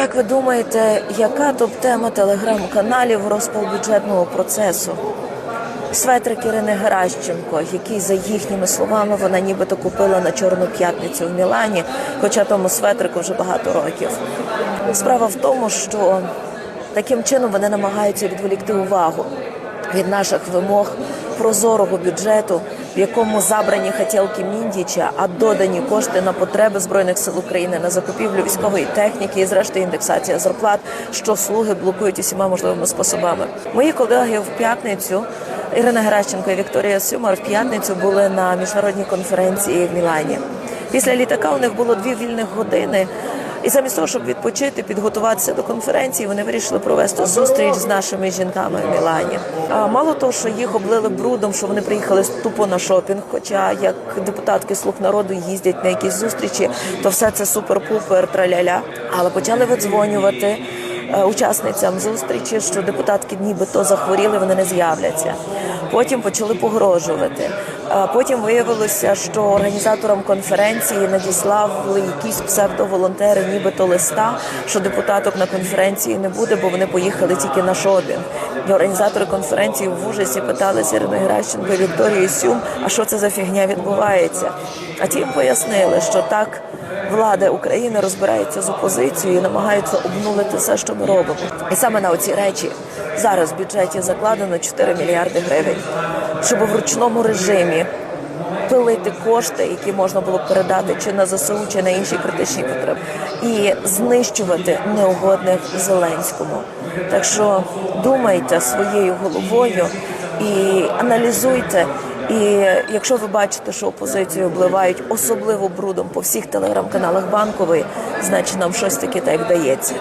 Як ви думаєте, яка топ-тема телеграм-каналів розпал бюджетного процесу? Светрик Ірини Геращенко, який, за їхніми словами, вона нібито купила на Чорну п'ятницю в Мілані, хоча тому светрику вже багато років. Справа в тому, що таким чином вони намагаються відволікти увагу від наших вимог прозорого бюджету, в якому забрані хотілки Міндіча, а додані кошти на потреби збройних сил України на закупівлю військової техніки і зрештою індексація зарплат, що слуги блокують усіма можливими способами. Мої колеги в п'ятницю. Ірина Геращенко і Вікторія Сюмар в п'ятницю були на міжнародній конференції в Мілані. Після літака у них було дві вільних години. І замість того, щоб відпочити, підготуватися до конференції, вони вирішили провести зустріч з нашими жінками в Мілані. А мало того, що їх облили брудом, що вони приїхали тупо на шопінг. Хоча як депутатки слуг народу їздять на якісь зустрічі, то все це супер-пупер, траляля. Але почали видзвонювати е, учасницям зустрічі, що депутатки нібито захворіли, вони не з'являться. Потім почали погрожувати. Потім виявилося, що організаторам конференції надіслали якісь псевдоволонтери, нібито листа, що депутаток на конференції не буде, бо вони поїхали тільки на шопінг. І організатори конференції в ужасі питали з Іриною Геращенко і Вікторією Сюм, а що це за фігня відбувається? А ті пояснили, що так влада України розбирається з опозицією і намагаються обнулити все, що ми робимо. І саме на оці речі зараз в бюджеті закладено 4 мільярди гривень, щоб в ручному режимі пилити кошти, які можна було б передати чи на ЗСУ, чи на інші критичні потреби, і знищувати неугодних Зеленському. Так що думайте своєю головою і аналізуйте. І якщо ви бачите, що опозицію обливають особливо брудом по всіх телеграм-каналах банкової, значить нам щось таке так вдається.